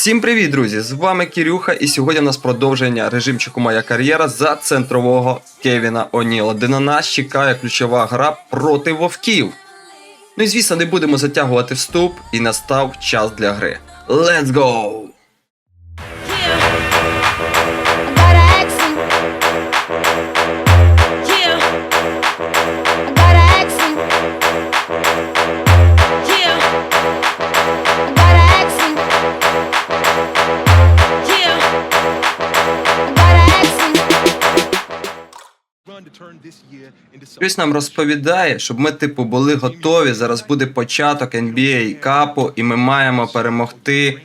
Всім привіт, друзі! З вами Кірюха, і сьогодні у нас продовження режимчику Моя кар'єра за центрового Кевіна Оніла, де на нас чекає ключова гра проти вовків. Ну і звісно, не будемо затягувати вступ, і настав час для гри. Let's go! Хтось нам розповідає, щоб ми, типу, були готові. Зараз буде початок NBA капу, і ми маємо перемогти.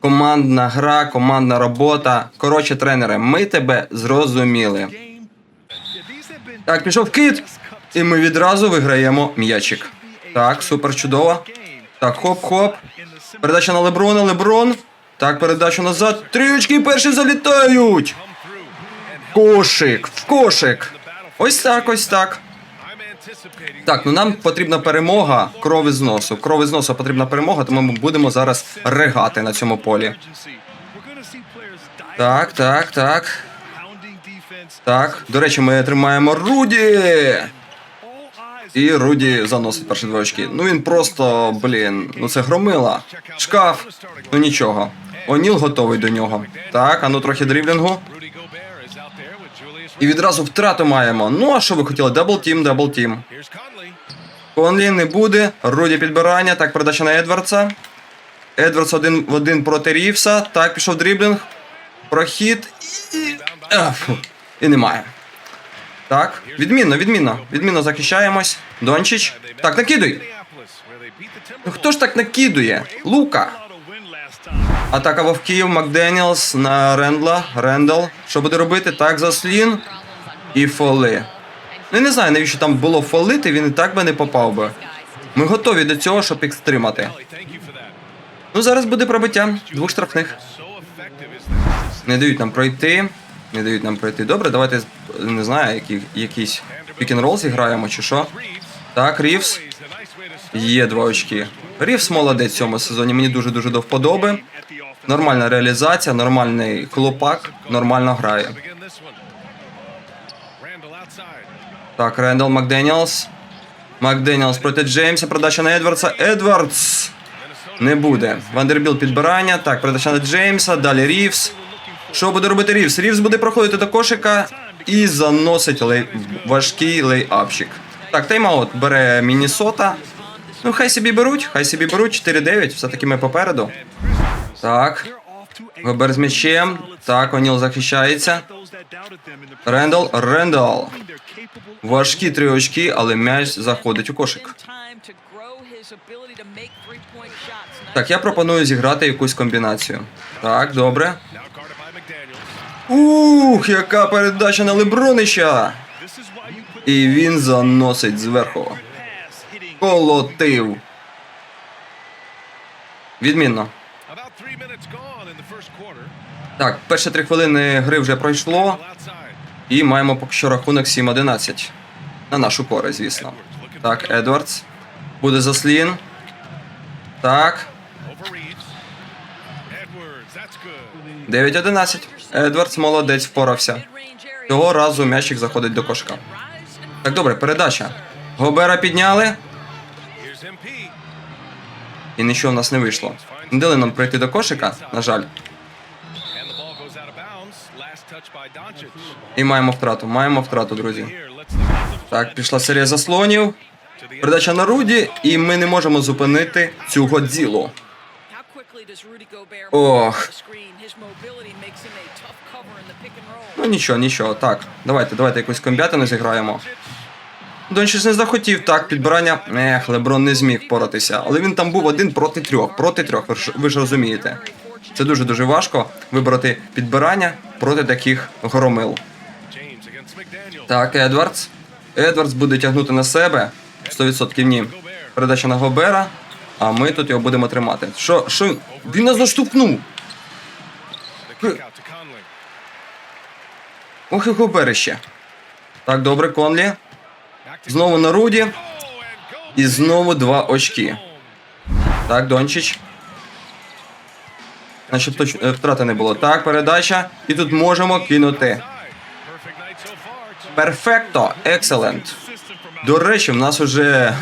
Командна гра, командна робота. Коротше, тренери, ми тебе зрозуміли. Так, пішов кит, і ми відразу виграємо м'ячик. Так, супер чудово. Так, хоп-хоп. Передача на Леброна, Леброн. Так, передача назад. Три очки перші залітають. Кошик, в кошик. Ось так, ось так. Так, ну нам потрібна перемога, кров із носу. Кров із носу потрібна перемога, тому ми будемо зараз регати на цьому полі. Так, так, так. Так. До речі, ми тримаємо Руді. І Руді заносить перші два очки. Ну він просто, блін, ну це громила. Шкаф. Ну нічого. Оніл готовий до нього. Так, а ну трохи дріблінгу. І відразу втрату маємо. Ну а що ви хотіли? Дабл тім, дабл тім. Конлі не буде. Руді підбирання. Так, передача на Едвардса. Едвардс один в один проти Рівса. Так, пішов дріблінг. Прохід. І. І немає. Так, відмінно, відмінно. Відмінно захищаємось. Дончич. Так, накидуй. Ну хто ж так накидує? Лука. Атака вовків, Макденіелс на Рендла. Рендал. Що буде робити? Так, заслін. І фоли. Ну, я не знаю, навіщо там було фолити, він і так би не попав би. Ми готові до цього, щоб їх стримати. Ну, зараз буде пробиття двох штрафних. Не дають нам пройти. Не дають нам пройти. Добре, давайте не знаю, які, якийсь пік-н-рол зіграємо чи що. Так, Рівс. Є два очки. Рівс молодець в цьому сезоні. Мені дуже дуже до вподоби. Нормальна реалізація, нормальний хлопак, нормально грає. Так, Рендал Макденіелс. Макденіелс проти Джеймса. Продача на Едвардса. Едвардс. Не буде. Вандербіл підбирання. Так, передача на Джеймса. Далі Рівс. Що буде робити Рівс? Рівс буде проходити до кошика і заносить лей... важкий лейапчик. Так, тайм-аут бере Міннесота. Ну, хай собі беруть, хай собі беруть. 4-9, все-таки ми попереду. Так. Гобер з м'ячем. Так, Оніл захищається. Рендал, Рендал. Важкі три очки, але м'яч заходить у кошик. Так, я пропоную зіграти якусь комбінацію. Так, добре. Ух, яка передача на Лебронича! І він заносить зверху. Колотив. Відмінно. Так, перші три хвилини гри вже пройшло. І маємо поки що рахунок 7-11. На нашу користь, звісно. Так, Едвардс. Буде заслін. Так. 9-11. Едвардс молодець впорався. Цього разу м'ячик заходить до кошика. Так, добре, передача. Гобера підняли. І нічого в нас не вийшло. Не дали нам пройти до кошика, на жаль. І маємо втрату. Маємо втрату, друзі. Так, пішла серія заслонів. Передача на Руді, і ми не можемо зупинити цю Годзілу. Ох. Ну нічого, нічого. Так, давайте, давайте якусь комбятину зіграємо. Дончич не захотів, так, підбирання. Ех, Леброн не зміг поратися. Але він там був один проти трьох. Проти трьох, ви ж, розумієте. Це дуже-дуже важко вибрати підбирання проти таких громил. Так, Едвардс. Едвардс буде тягнути на себе. 100% ні. Передача на Гобера. А ми тут його будемо тримати. Що, що? Він нас заштовхнув. Ох і Гоберище. Так, добре, Конлі. Знову на Руді. І знову два очки. Так, Дончич. Начебто е, втрати не було. Так, передача. І тут можемо кинути. Перфекто, екселент. До речі, в нас уже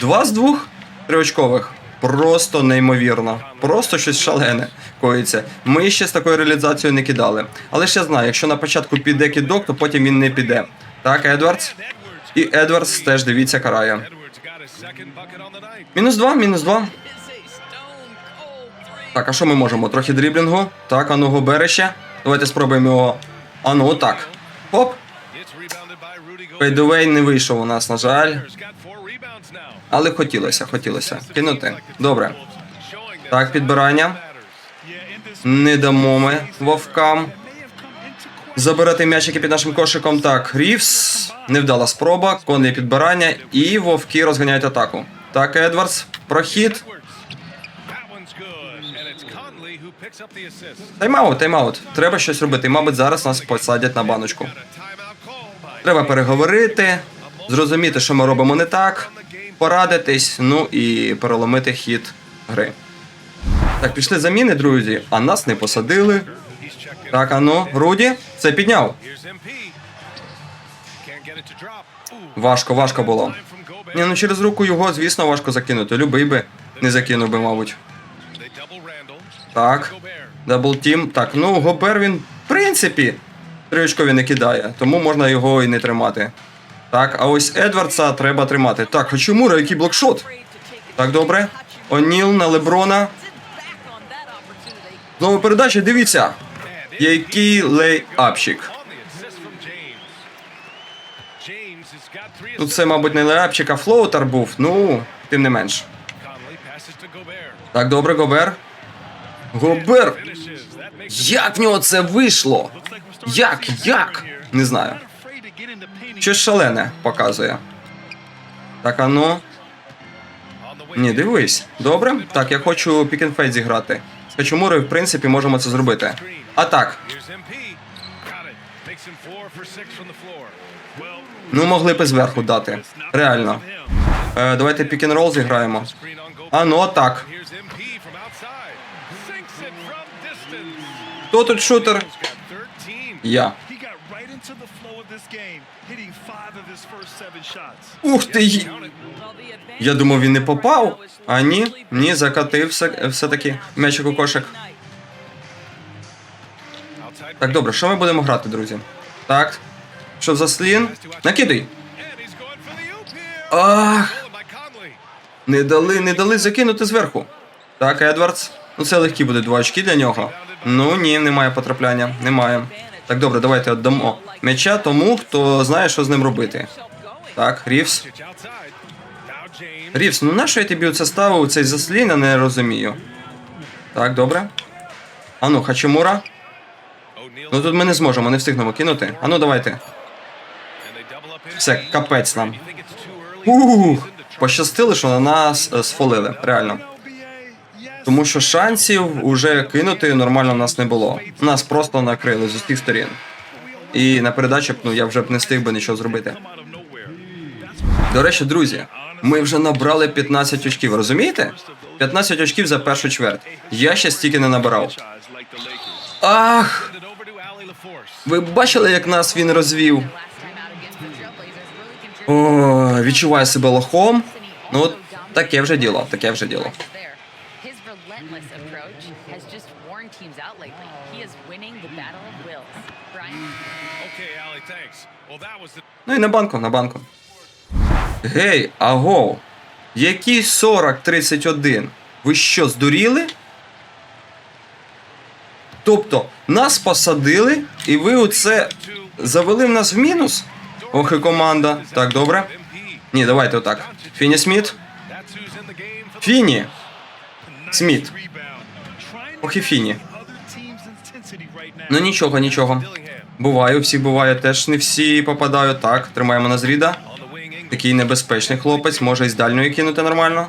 два з двох триочкових. Просто неймовірно. Просто щось шалене коїться. Ми ще з такою реалізацією не кидали. Але ж я знаю, якщо на початку піде кидок, то потім він не піде. Так, Едвардс. І Едвардс теж дивіться карає. Мінус два, мінус два. Так, а що ми можемо? Трохи дріблінгу. Так, а ну Гоберище. Давайте спробуємо його. А ну, отак. Хоп. Фейдовей не вийшов у нас, на жаль. Але хотілося, хотілося. Кинути. Добре. Так, підбирання. Не дамо ми вовкам. Забирати м'ячики під нашим кошиком. Так, Рівс. Невдала спроба. Конне підбирання. І вовки розганяють атаку. Так, Едвардс. Прохід. Тайм-аут, тайм-аут. Треба щось робити. Мабуть, зараз нас посадять на баночку. Треба переговорити, зрозуміти, що ми робимо не так, порадитись, ну і переломити хід гри. Так, пішли заміни, друзі, а нас не посадили. Так, а ну, Руді, це підняв. Важко, важко було. Ні, ну через руку його, звісно, важко закинути. Любий би, не закинув би, мабуть. Так. Дабл тім. Так, ну Гобер він, в принципі, триочкові не кидає, тому можна його і не тримати. Так, а ось Едвардса треба тримати. Так, Хачимура, який блокшот. Так, добре. Оніл на Леброна. Знову передача, дивіться. Який лей-апчик. Тут це, мабуть, не лей-апчик, а флоутер був. Ну, тим не менш. Так, добре, Гобер. Гобер! Як в нього це вийшло? Як? Як? Не знаю. Щось шалене показує. Так, а ну. Ні, дивись. Добре? Так, я хочу пікінфейт зіграти. З Качумурою, в принципі, можемо це зробити. А так. Ну, могли б і зверху дати. Реально. Е, давайте пікінрол зіграємо. А ну, так. Хто тут шутер? Я. Ух ти! Я думав, він не попав. А ні, ні, закатив все, все-таки м'ячик у кошик. Так, добре, що ми будемо грати, друзі? Так. Що за слін? Накидай! Ах! Не дали, не дали закинути зверху. Так, Едвардс. Ну це легкі буде два очки для нього. Ну ні, немає потрапляння. Немає. Так, добре, давайте віддамо м'яча тому, хто знає, що з ним робити. Так, Рівс. Рівс, ну на що я тобі оце ставив цей заслін, я не розумію. Так, добре. Ану, Хачимура. Ну тут ми не зможемо, не встигнемо кинути. Ану, давайте. Все, капець нам. Ух, пощастило, що на нас е, сфолили, реально. Тому що шансів уже кинути нормально в нас не було. Нас просто накрили з усіх сторін. І на передачі ну я вже б не встиг би нічого зробити. До речі, друзі, ми вже набрали 15 очків, розумієте? 15 очків за першу чверть. Я ще стільки не набирав. Ах! Ви бачили, як нас він розвів? О, відчуваю себе лохом. Ну, таке вже діло, таке вже діло. Ну і на банку, на банку. Гей, аго! Який 40-31? Ви що, здуріли? Тобто, нас посадили, і ви оце завели в нас в мінус? Ох і команда. Так, добре. Ні, давайте отак. Фіні Сміт. Фіні. Сміт. Ох і Фіні. Ну нічого, нічого. Буває, всіх буває, теж не всі попадають. Так, тримаємо на зріда. Такий небезпечний хлопець, може і з дальньої кинути нормально.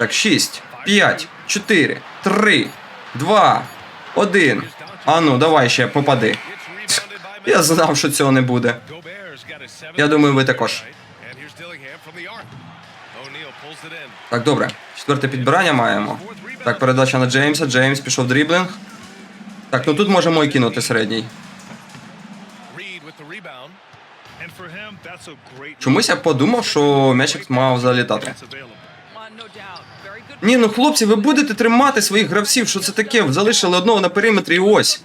Так, 6, 5, 4, 3, 2, 1. А ну, давай ще попади. Я знав, що цього не буде. Я думаю, ви також. Так, добре. Четверте підбирання маємо. Так, передача на Джеймса. Джеймс пішов дріблинг. Так, ну тут можемо і кинути середній. Чомусь я подумав, що м'ячик мав залітати. that's available. no doubt. Very good. Ні, ну хлопці, ви будете тримати своїх гравців. Що це таке? Залишили одного на периметрі і ось.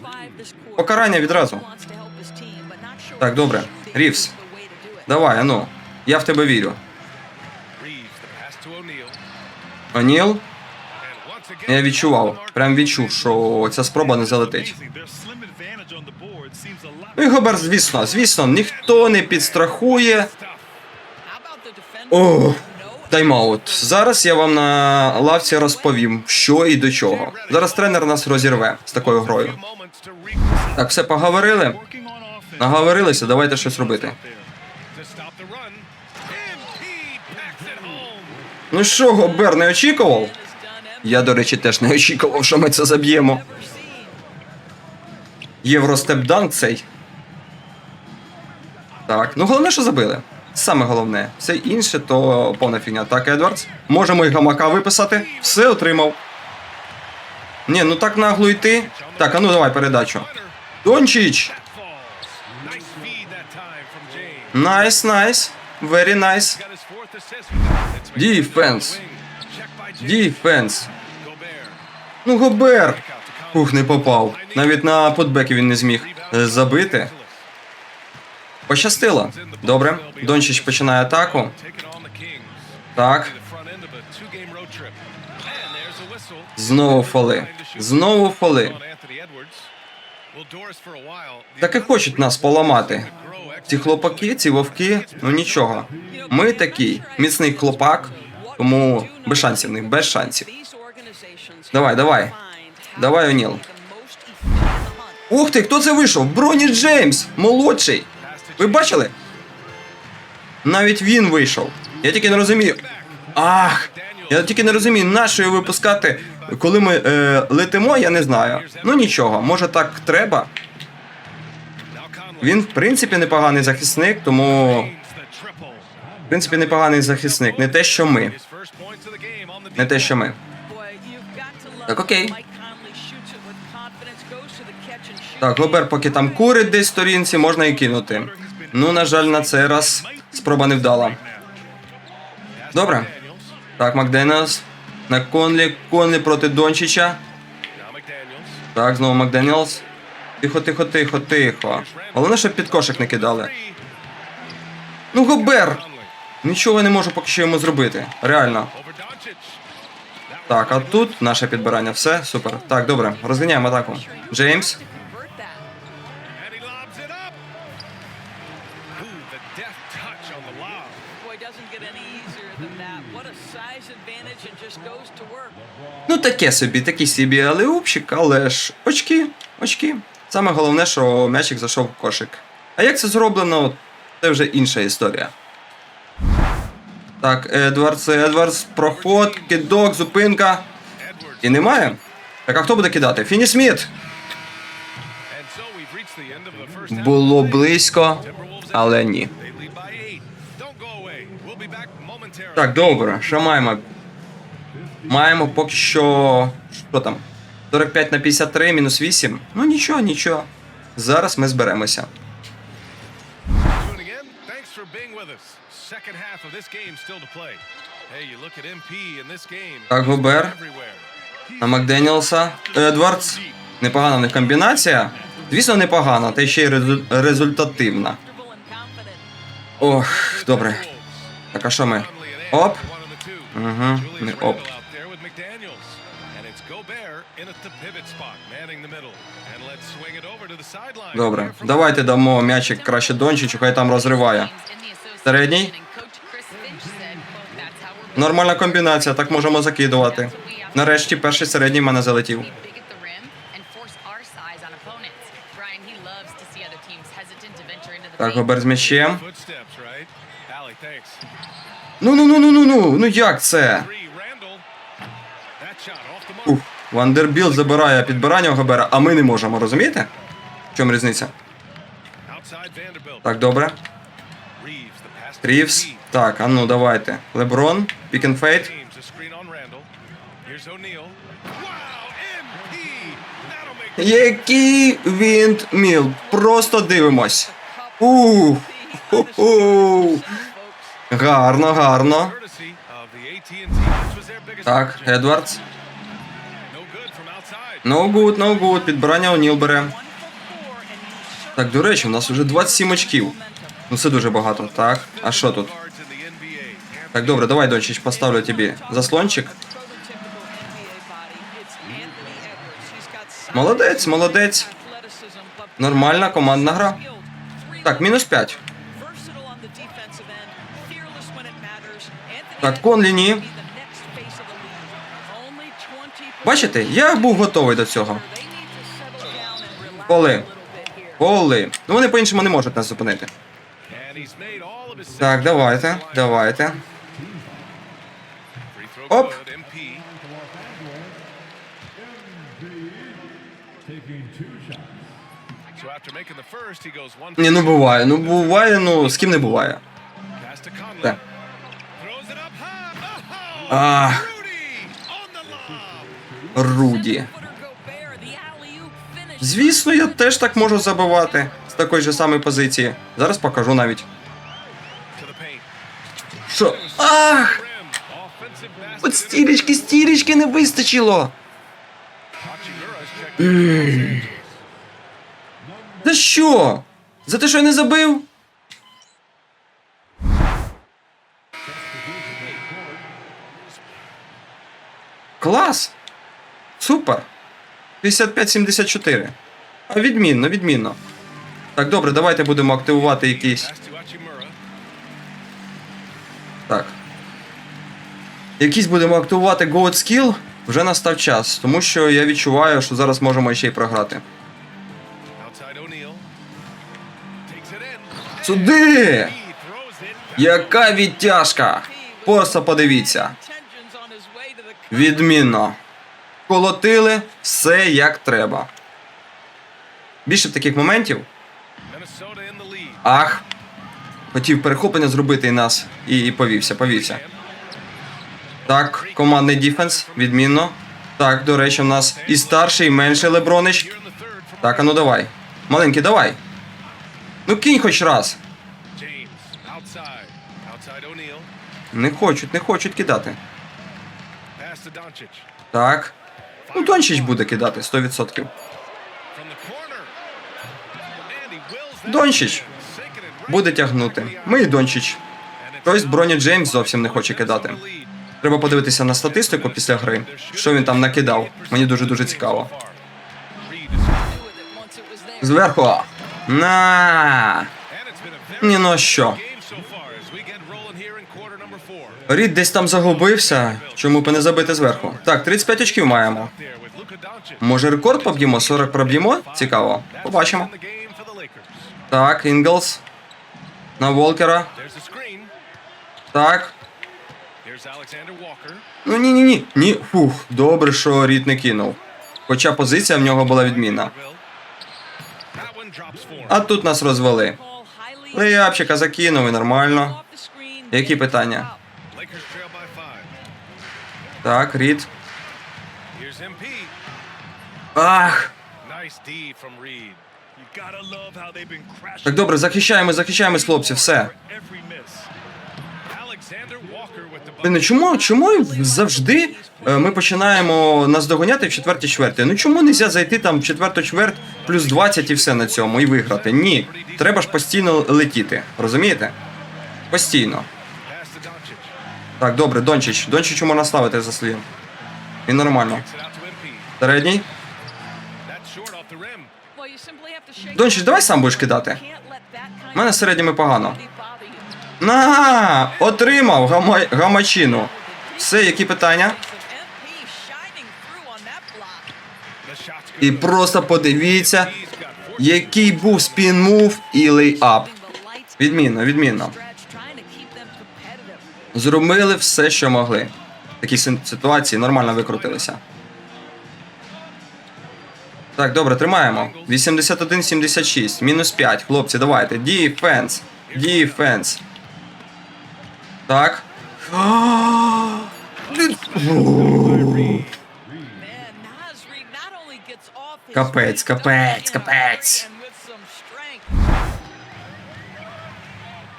Покарання відразу. Так, добре. Рівс. Давай, ану. Я в тебе вірю. Оніл, я відчував, прям відчув, що ця спроба не залетить. Ну і Гобер, звісно, звісно, ніхто не підстрахує. tough. Тайм-аут. Зараз я вам на лавці розповім, що і до чого. Зараз тренер нас розірве з такою грою. Так, все поговорили. Наговорилися, давайте щось робити. Ну що, Гобер не очікував? Я, до речі, теж не очікував, що ми це заб'ємо. Євростепдан цей. Так, ну головне, що забили. Саме головне. Все інше то повна фігня. Так, Едвардс. Можемо і гамака виписати. Все отримав. Ні, ну так нагло йти. Так, а ну давай передачу. Дончич! Найс, найс. Very by James. Діфенс. Ну, Гобер. Ух, не попав. Навіть на подбеки він не зміг забити. Пощастило. Добре. Дончич починає атаку. Так. Знову фоли. Знову фоли. Так і хочуть нас поламати. Ці хлопаки, ці вовки, ну нічого. Ми такий міцний хлопак, тому без шансів в них, без шансів. Давай, давай. Давай, Оніл. Ух ти, хто це вийшов? Броні Джеймс, молодший. Ви бачили? Навіть він вийшов. Я тільки не розумію. Ах! Я тільки не розумію, нащо його випускати, коли ми е, летимо, я не знаю. Ну нічого, може так треба. Він, в принципі, непоганий захисник, тому. В принципі, непоганий захисник. Не те, що ми. Не те, що ми. Так, окей. Так, Гобер, поки там курить десь сторінці, можна і кинути. Ну, на жаль, на цей раз спроба не вдала. Добре. Так, Макденіелс. На Конлі. Конлі проти Дончича. Так, знову Макденіелс. Тихо, тихо, тихо, тихо. Головне, щоб під кошик не кидали. Ну, Гобер! Нічого не можу поки що йому зробити. Реально. Так, а тут наше підбирання. Все, супер. Так, добре, розганяємо атаку. Джеймс. Ну, таке собі, такий собі, але упчик, але ж очки, очки. Саме головне, що м'ячик зайшов в кошик. А як це зроблено, це вже інша історія. Так, Едвардс, Едвардс, проход, кидок, зупинка. І немає. Так, а хто буде кидати? Фіні Сміт! Було близько, але ні. Так, добре, що маємо? Маємо поки що. Що там? 45 на 53, мінус 8. Ну нічого, нічого. Зараз ми зберемося. Так. Everywhere. На Макденіелса. Едвардс. Непогана в них комбінація. Звісно, непогана, та ще й результативна. Ох, добре. Так, а що ми? Оп. Угу. Randle оп. Добре. Давайте дамо м'ячик краще Дончичу, хай там розриває. Середній. Нормальна комбінація, так можемо закидувати. Нарешті перший середній мене залетів. Так, Гобер з м'ячем. Ну ну ну ну ну ну. Ну як це? Ух, Вандербілд забирає підбирання Гобера, а ми не можемо, розумієте? В чому різниця? Так, добре. Рівс. Так, а ну давайте. Леброн, пік and фейт. James, a screen on Randall. Here's O'Neal. Wow, MP. That'll make Який віндміл. Просто дивимось. Ух. Ху-ху. Гарно, гарно. Так. Едвардс. No good, no good. Підбирання О'Ніл бере. Так, до речі, у нас вже 27 очків. Ну це дуже багато. Так, а що тут? Так, добре, давай, Дончич, поставлю тобі заслончик. Молодець, молодець. Нормальна командна гра. Так, мінус 5. Так, Конлі ні. Бачите, я був готовий до цього. Коли? Коли? Ну вони по-іншому не можуть нас зупинити. Так, давайте, давайте. Оп. Ні, ну буває, ну буває, ну з ким не буває. Так. Oh. Руді. Звісно, я теж так можу забивати з такої ж самої позиції. Зараз покажу навіть. Що? Ах! От стілечки, стілечки не вистачило. За що? За те, що я не забив? Клас! Супер! 55-74. А відмінно, відмінно. Так, добре, давайте будемо активувати якийсь. Так. Якийсь будемо активувати Goat Skill. Вже настав час, тому що я відчуваю, що зараз можемо ще й програти. Сюди! Яка відтяжка! Просто подивіться. Відмінно. Колотили все як треба. Більше таких моментів. Ах. Хотів перехоплення зробити і нас. І, і повівся, повівся. Так, командний діфенс, відмінно. Так, до речі, у нас і старший, і менший Лебронич. Так, а ну давай. Маленький, давай. Ну кинь хоч раз. Не хочуть, не хочуть кидати. Так. Ну, Дончич буде кидати 100%. From the corner. And he wills that Дончич буде тягнути. Ми і. Дончич. Хтось Броні Джеймс зовсім не хоче кидати. Треба подивитися на статистику після гри, що він там накидав. Мені дуже-дуже цікаво. Зверху. На. Ні, ну що. Рід десь там загубився. Чому б не забити зверху? Так, 35 очків маємо. Може рекорд поб'ємо? 40 проб'ємо? Цікаво. Побачимо. Так, Інглс. На Волкера. Так. Ну ні, ні, ні. Ні. Фух, добре, що Рід не кинув. Хоча позиція в нього була відмінна. А тут нас розвели. Леяпчика закинув і нормально. Які питання? They've been crashing Так добре, захищаємо, захищаємо, хлопці, все. ну чому, чому завжди е, ми починаємо нас доганяти в четвертій чверті? Ну чому не можна зайти там в четверту чверть плюс 20 і все на цьому і виграти? Ні. Треба ж постійно летіти. Розумієте? Постійно. Так, добре, Дончич. Дончичу можна ставити за слід. І нормально. Середній. Дончич, давай сам будеш кидати. У мене з середніми погано. На, отримав гама... гамачину. Все, які питання? І просто подивіться, який був спін мув і лейап. Відмінно, відмінно. Зробили все, що могли. В такій ситуації нормально викрутилися. Так, добре, тримаємо. 81-76, мінус 5. Хлопці, давайте. Діфенс. Діфенс. Так. Man, Naz Reid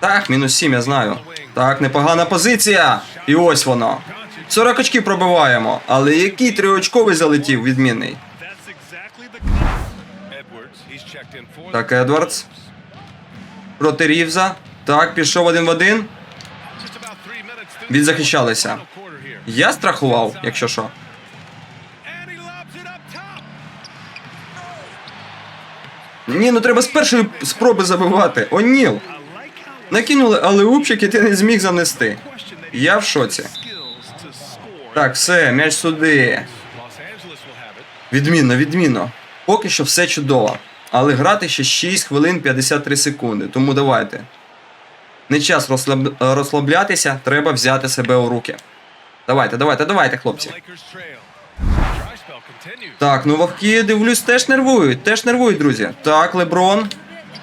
Так, мінус 7, я знаю. Так, непогана позиція. І ось воно. 40 очків пробиваємо. Але який триочковий залетів відмінний. Так, Едвардс. Проти Рівза. Так, пішов один в один. Відзахищалися. Я страхував, якщо що. Ні, ну треба з першої спроби забивати. О'Ніл. Накинули, але упчик і ти не зміг занести. Я в шоці. Так, все, м'яч сюди. Відмінно, відмінно. Поки що все чудово. Але грати ще 6 хвилин 53 секунди. Тому давайте. Не час розслаб... розслаблятися, треба взяти себе у руки. Давайте, давайте, давайте, хлопці. Так, ну вовки, дивлюсь, теж нервують, теж нервують, друзі. Так, Леброн.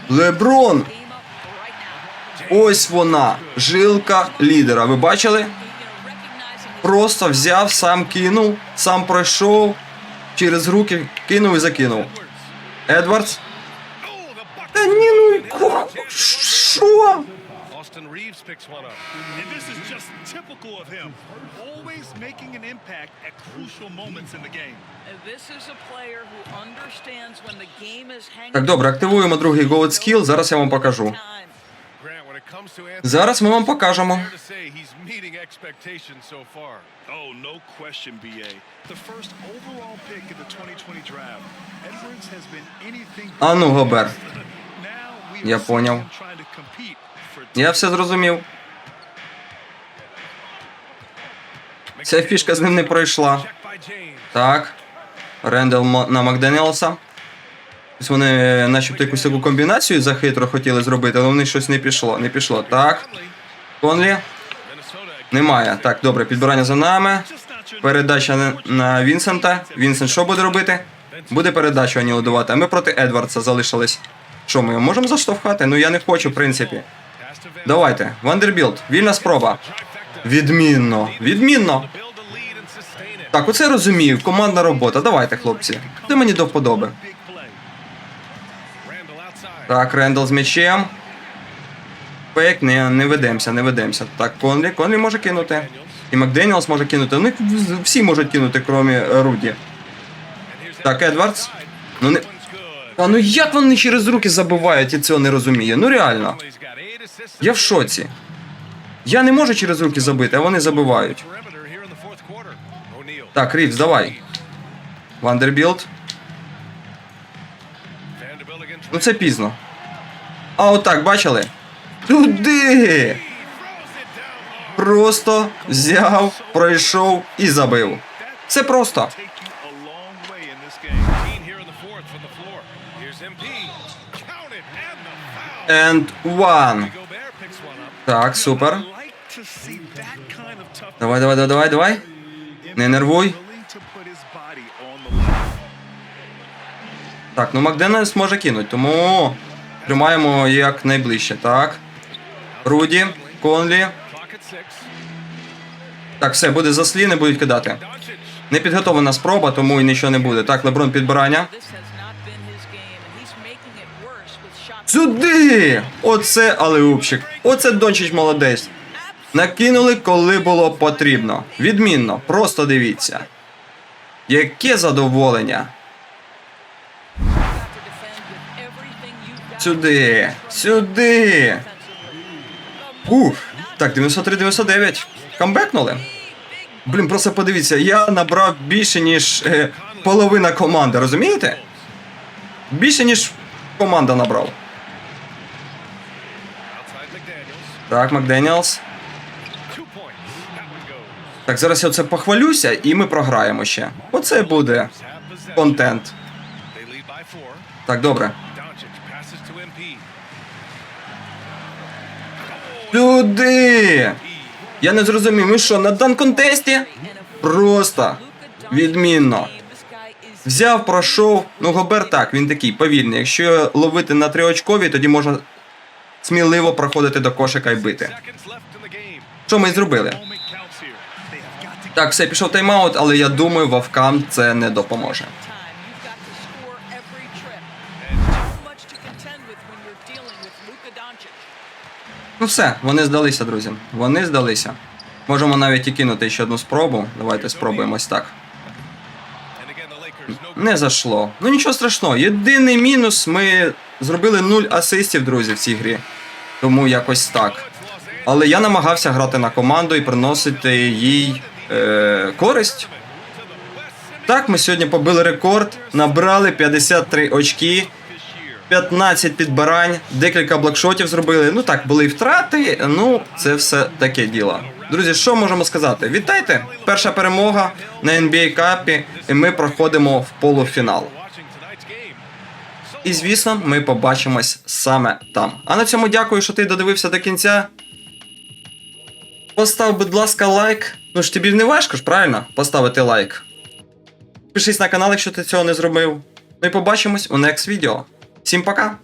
Леброн! Game up right now. Ось вона, жилка лідера. Ви бачили? His Просто взяв, сам кинув, сам пройшов, через руки кинув і закинув. Едвардс. Oh, the bucket. Та ні, ну і ко- що? Austin Reeves picks one up. And this is just typical of him. Always making an impact at crucial moments in the game. This is a player who understands when the game is hanging Так, добре, активуємо другий Goat Skill, зараз я вам покажу. Зараз ми вам покажемо. fair to say he's meeting expectations so far. Oh, no question, BA. The first overall pick in the 2020 draft. Edwards has been anything but А ну, Гобер. Я поняв. Я все зрозумів. Ця фішка з ним не пройшла. Так. Рендел на Макденелса. Ось вони начебто якусь таку комбінацію захитро хотіли зробити, але вони щось не пішло. Не пішло. Так. Конлі. Немає. Так, добре, підбирання за нами. Передача на, Вінсента. Вінсент що буде робити? Буде передачу Ані давати. А ми проти Едвардса залишились. Що, ми його можемо заштовхати? Ну я не хочу, в принципі. Давайте. Вандербілд. Вільна спроба. Відмінно. Відмінно. Так, оце розумію. Командна робота. Давайте, хлопці. Це мені до вподоби. Так, Рендал з м'ячем. Фейк, не, не ведемося, не ведемося. Так, Конлі. Конлі може кинути. І Макденіелс може кинути. Ну, всі можуть кинути, крім е, Руді. Так, Едвардс. Ну не. А ну як вони через руки забивають і цього не розумію? Ну реально. Я в шоці. Я не можу через руки забити, а вони забивають. Так, Рівс, давай. Вандербілд. Ну це пізно. А отак, бачили? Туди! Просто взяв, пройшов і забив. Це просто. And one. Так, супер. Давай, давай, давай, давай, давай. Не нервуй. Так, ну Макденес може кинути, тому тримаємо як найближче. Так. Руді, Конлі. Так, все, буде заслі, не будуть кидати. Doncic. Непідготовлена спроба, тому і нічого не буде. Так, Леброн підбирання. Сюди! Оце алеупчик. Оце Дончич молодець. Накинули, коли було потрібно. Відмінно, просто дивіться. Яке задоволення. Сюди, сюди. Уф. Так, 93-99. Камбекнули. Блін, просто подивіться, я набрав більше, ніж е, половина команди, розумієте? Більше, ніж команда набрав. Так, goes. Так, зараз я оце похвалюся, і ми програємо ще. Оце буде контент. Так, добре. Сюди! Я не зрозумів, ми що, на дан-контесті? Просто відмінно. Взяв, пройшов. Ну, Гобер так, він такий повільний. Якщо ловити на триочкові, тоді можна сміливо проходити до кошика і бити. Що ми і зробили. Так, все, пішов тайм-аут, але я думаю, вовкам це не допоможе. Ну все, вони здалися, друзі. Вони здалися. Можемо навіть і кинути ще одну спробу. Давайте спробуємо ось так. Не зашло. Ну нічого страшного. Єдиний мінус ми зробили 0 асистів, друзі, в цій грі. Тому якось так. Але я намагався грати на команду і приносити їй е, користь. Так, ми сьогодні побили рекорд, набрали 53 очки, 15 підбирань, декілька блокшотів зробили. Ну так, були і втрати. Ну, це все таке діло. Друзі, що можемо сказати? Вітайте! Перша перемога на NBA капі, і ми проходимо в полуфінал. І звісно, ми побачимось саме там. А на цьому дякую, що ти додивився до кінця. Постав, будь ласка, лайк. Ну ж тобі не важко ж, правильно? Поставити лайк. Підпишись на канал, якщо ти цього не зробив. Ну і побачимось у next відео. Всім пока!